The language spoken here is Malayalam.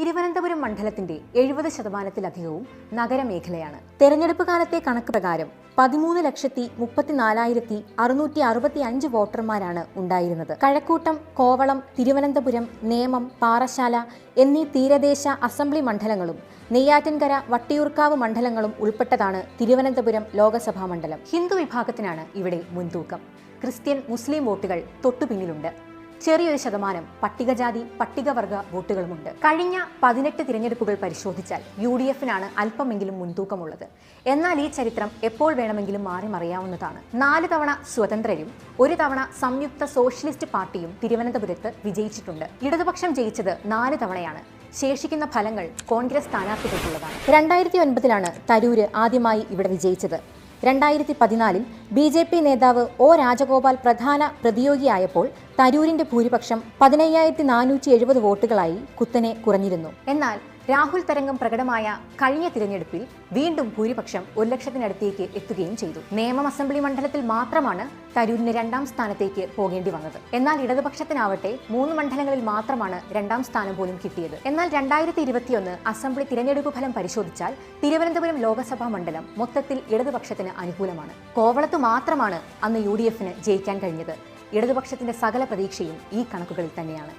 തിരുവനന്തപുരം മണ്ഡലത്തിന്റെ എഴുപത് ശതമാനത്തിലധികവും നഗരമേഖലയാണ്. തെരഞ്ഞെടുപ്പ് കാലത്തെ കണക്ക് പ്രകാരം പതിമൂന്ന് ലക്ഷത്തി മുപ്പത്തിനാലായിരത്തി അറുന്നൂറ്റി അറുപത്തി അഞ്ച് വോട്ടർമാരാണ് ഉണ്ടായിരുന്നത്. കഴക്കൂട്ടം കോവളം തിരുവനന്തപുരം നേമം പാറശാല എന്നീ തീരദേശ അസംബ്ലി മണ്ഡലങ്ങളും നെയ്യാറ്റിൻകര വട്ടിയൂർക്കാവ് മണ്ഡലങ്ങളും ഉൾപ്പെട്ടതാണ് തിരുവനന്തപുരം ലോകസഭാ മണ്ഡലം. ഹിന്ദു വിഭാഗത്തിനാണ് ഇവിടെ മുൻതൂക്കം. ക്രിസ്ത്യൻ മുസ്ലിം വോട്ടുകൾ തൊട്ടുപിന്നിലുണ്ട്. ചെറിയൊരു ശതമാനം പട്ടികജാതി പട്ടികവർഗ വോട്ടുകളുമുണ്ട്. കഴിഞ്ഞ പതിനെട്ട് തിരഞ്ഞെടുപ്പുകൾ പരിശോധിച്ചാൽ യു ഡി എഫിനാണ് അല്പമെങ്കിലും മുൻതൂക്കമുള്ളത്. എന്നാൽ ഈ ചരിത്രം എപ്പോൾ വേണമെങ്കിലും മാറി മറിയാവുന്നതാണ്. നാല് തവണ സ്വതന്ത്രരും ഒരു തവണ സംയുക്ത സോഷ്യലിസ്റ്റ് പാർട്ടിയും തിരുവനന്തപുരത്ത് വിജയിച്ചിട്ടുണ്ട്. ഇടതുപക്ഷം ജയിച്ചത് നാല് തവണയാണ്. ശേഷിക്കുന്ന ഫലങ്ങൾ കോൺഗ്രസ് സ്ഥാനാർത്ഥികൾക്കുള്ളതാണ്. രണ്ടായിരത്തി ഒൻപതിലാണ് തരൂര് ആദ്യമായി ഇവിടെ വിജയിച്ചത്. രണ്ടായിരത്തി പതിനാലിൽ ബി ജെ പി നേതാവ് ഒ രാജഗോപാൽ പ്രധാന പ്രതിയോഗിയായപ്പോൾ തരൂരിന്റെ ഭൂരിപക്ഷം പതിനയ്യായിരത്തി നാനൂറ്റി എഴുപത് വോട്ടുകളായി കുത്തനെ കുറഞ്ഞിരുന്നു. എന്നാൽ രാഹുൽ തരംഗം പ്രകടമായ കഴിഞ്ഞ തിരഞ്ഞെടുപ്പിൽ വീണ്ടും ഭൂരിപക്ഷം ഒരു ലക്ഷത്തിനടുത്തേക്ക് എത്തുകയും ചെയ്തു. നിയമം അസംബ്ലി മണ്ഡലത്തിൽ മാത്രമാണ് തരൂരിന് രണ്ടാം സ്ഥാനത്തേക്ക് പോകേണ്ടി വന്നത്. എന്നാൽ ഇടതുപക്ഷത്തിനാവട്ടെ മൂന്ന് മണ്ഡലങ്ങളിൽ മാത്രമാണ് രണ്ടാം സ്ഥാനം പോലും കിട്ടിയത്. എന്നാൽ രണ്ടായിരത്തി ഇരുപത്തിയൊന്ന് അസംബ്ലി തിരഞ്ഞെടുപ്പ് ഫലം പരിശോധിച്ചാൽ തിരുവനന്തപുരം ലോക്സഭാ മണ്ഡലം മൊത്തത്തിൽ ഇടതുപക്ഷത്തിന് അനുകൂലമാണ്. കോവളത്ത് മാത്രമാണ് അന്ന് യു ജയിക്കാൻ കഴിഞ്ഞത്. ഇടതുപക്ഷത്തിന്റെ സകല പ്രതീക്ഷയും ഈ കണക്കുകളിൽ തന്നെയാണ്.